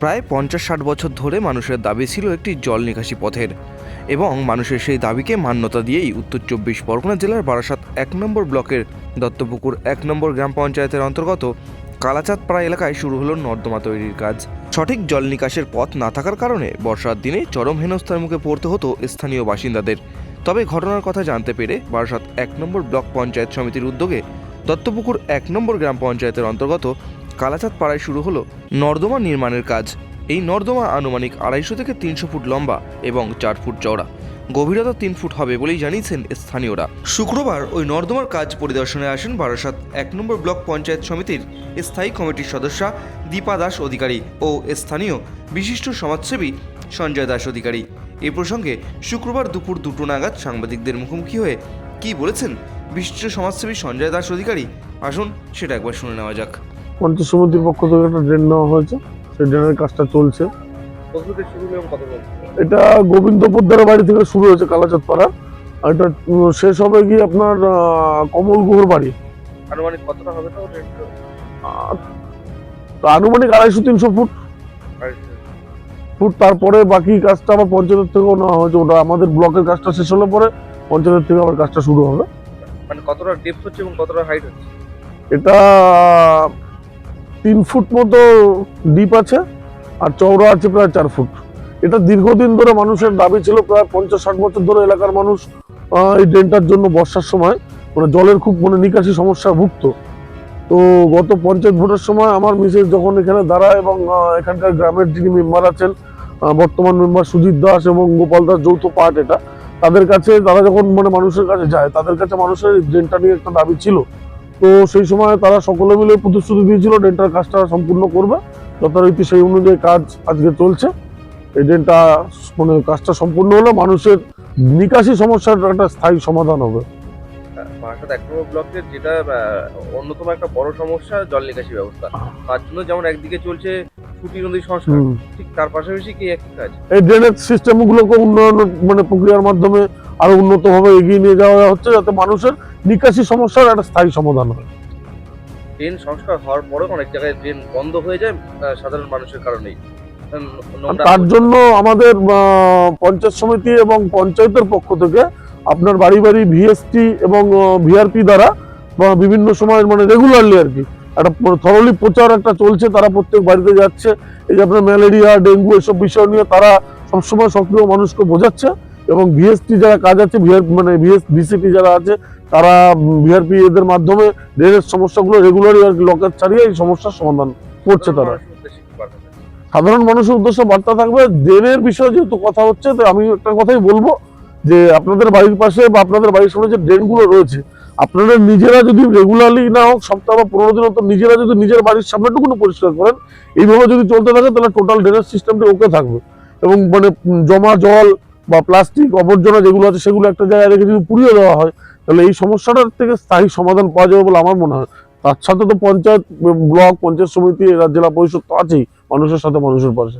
প্রায় পঞ্চাশ ষাট বছর ধরে মানুষের দাবি ছিল একটি জল নিকাশি পথের। এবং মানুষের সেই দাবিকে মান্যতা দিয়েই উত্তর চব্বিশ পরগনা জেলার বারাসাত এক নম্বর ব্লকের দত্তপুকুর এক নম্বর গ্রাম পঞ্চায়েতের অন্তর্গত কালাচাঁদ কালাচাঁদপাড়া এলাকায় শুরু হলো নর্দমা তৈরির কাজ। সঠিক জল নিকাশের পথ না থাকার কারণে বর্ষার দিনে চরম হেনস্থার মুখে পড়তে হতো স্থানীয় বাসিন্দাদের। তবে ঘটনার কথা জানতে পেরে বারাসাত এক নম্বর ব্লক পঞ্চায়েত সমিতির উদ্যোগে দত্তপুকুর এক নম্বর গ্রাম পঞ্চায়েতের অন্তর্গত কালাচাঁদ পাড়ায় শুরু হলো নর্দমা নির্মাণের কাজ। এই নর্দমা আনুমানিক আড়াইশো থেকে তিনশো ফুট লম্বা এবং চার ফুট চওড়া। গভীরতা তিন ফুট হবে বলেই জানিয়েছেন স্থানীয়রা। শুক্রবার ওই নর্দমার কাজ পরিদর্শনে আসেন বারাসাত এক নম্বর ব্লক পঞ্চায়েত সমিতির স্থায়ী কমিটির সদস্যা দীপা দাস অধিকারী ও স্থানীয় বিশিষ্ট সমাজসেবী সঞ্জয় দাস অধিকারী। এ প্রসঙ্গে শুক্রবার দুপুর দুটো নাগাদ সাংবাদিকদের মুখোমুখি হয়ে কী বলেছেন বিশিষ্ট সমাজসেবী সঞ্জয় দাস অধিকারী? আসুন সেটা একবার শুনে নেওয়া যাক। পঞ্চায়েত সমিতির পক্ষ থেকে একটা ড্রেন নেওয়া হয়েছে। সেই ড্রেনের কাজটা চলছে। এটা গোবিন্দ পোদ্দারের বাড়ি থেকে শুরু হয়েছে কালাচাঁদ পাড়া আর এটা শেষ হবে গিয়ে আপনার কমল গুহর বাড়ি। আনুমানিক কতটা হবে তো আনুমানিক আড়াইশো তিনশো ফুট। ফুট তারপরে বাকি কাজটা আবার পঞ্চায়েত থেকেও নেওয়া হয়েছে। ওটা আমাদের ব্লকের কাজটা শেষ হলে পরে পঞ্চায়েত থেকে আবার কাজটা শুরু হবে। মানে কতটা ডেপথ হচ্ছে এবং কতটা হাইট হচ্ছে? এটা তিন ফুট মতো ডিপ আছে, আর চওড়া আছে প্রায় চার ফুট। এটা দীর্ঘদিন ধরে মানুষের দাবি ছিল, প্রায় পঞ্চাশ ষাট বছর ধরে এলাকার মানুষ এই ড্রেনটার জন্য বর্ষার সময় মানে জলের খুব মানে নিকাশি সমস্যা ভুগত। তো গত পঞ্চায়েত ভোটের সময় আমার মিসেস যখন এখানে দাঁড়ায় এবং এখানকার গ্রামের যিনি মেম্বার আছেন বর্তমান মেম্বার সুজিত দাস এবং গোপাল দাস যৌথ পার্ট এটা, তাদের কাছে, তারা যখন মানে মানুষের কাছে যায়, তাদের কাছে মানুষের ড্রেনটা নিয়ে একটা দাবি ছিল। তো সেই সময় তারা সকলে মিলে প্রতিশ্রুতি দিয়েছিল ড্রেনটার কাজটা সম্পূর্ণ করবে। যথারীতি সেই অনুযায়ী কাজ আজকে চলছে। এই ড্রেনটা মানে কাজটা সম্পূর্ণ হলে মানুষের নিকাশি সমস্যার একটা স্থায়ী সমাধান হবে। বারাসাত এক নম্বর ব্লকের যেটা অন্যতম একটা বড় সমস্যা জল নিকাশি ব্যবস্থা। তার জন্য যেমন একদিকে চলছে ছুটি নদী সংস্কার ঠিক তার পাশাপাশি কি একই কাজ? এই ড্রেনেজ সিস্টেমগুলোকে উন্নয়ন মানে প্রক্রিয়ার মাধ্যমে আরও উন্নতভাবে এগিয়ে নিয়ে যাওয়া হচ্ছে যাতে মানুষের নিকাশি সমস্যার একটা স্থায়ী সমাধান হয়। ট্রেন সংস্কার হওয়ার পরে অনেক জায়গায় ট্রেন বন্ধ হয়ে যায় সাধারণ মানুষের কারণেই। তার জন্য আমাদের পঞ্চায়েত সমিতি এবং পঞ্চায়েতের পক্ষ থেকে আপনার বাড়ি বাড়ি ভিএসটি এবং ভিআরপি দ্বারা বিভিন্ন সময় মানে রেগুলারলি আর কি একটা থরলি প্রচার একটা চলছে তারা প্রত্যেক বাড়িতে যাচ্ছে। এই যে আপনার ম্যালেরিয়া ডেঙ্গু এসব বিষয় নিয়ে তারা সবসময় সক্রিয় মানুষকে বোঝাচ্ছে। এবং ভিএসটি যারা কাজ আছে ভিআর মানে ভিএস ভিসিটি যারা আছে তারা ভিআরপি এদের মাধ্যমে ড্রেনের সমস্যাগুলো রেগুলারই আর কি লকেট ছাড়িয়ে এই সমস্যার সমাধান করছে তারা? সাধারণ মানুষের উদ্দেশ্যে বার্তা থাকবে ড্রেনের বিষয়ে যেহেতু কথা হচ্ছে তো আমি একটা কথাই বলব যে আপনাদের বাড়ির পাশে বা আপনাদের বাড়ির সামনে যে ড্রেনগুলো রয়েছে আপনারা নিজেরা যদি রেগুলারলি না হোক সপ্তাহ বা পনেরো দিন অন্তর নিজেরা যদি নিজের বাড়ির সামনেটুকুনো পরিষ্কার করেন এইভাবে যদি চলতে থাকে তাহলে টোটাল ড্রেনেজ সিস্টেমটা ওকে থাকবে এবং মানে জমা জল বা প্লাস্টিক আবর্জনা যেগুলো আছে সেগুলো একটা জায়গায় রেখে যদি পুড়িয়ে দেওয়া হয়, তাহলে এই সমস্যাটার থেকে স্থায়ী সমাধান পাওয়া যাবে বলে আমার মনে হয়। তার সাথে তো পঞ্চায়েত, ব্লক, পঞ্চায়েত সমিতি, জেলা পরিষদ তো আছেই, মানুষের সাথে মানুষের পাশে।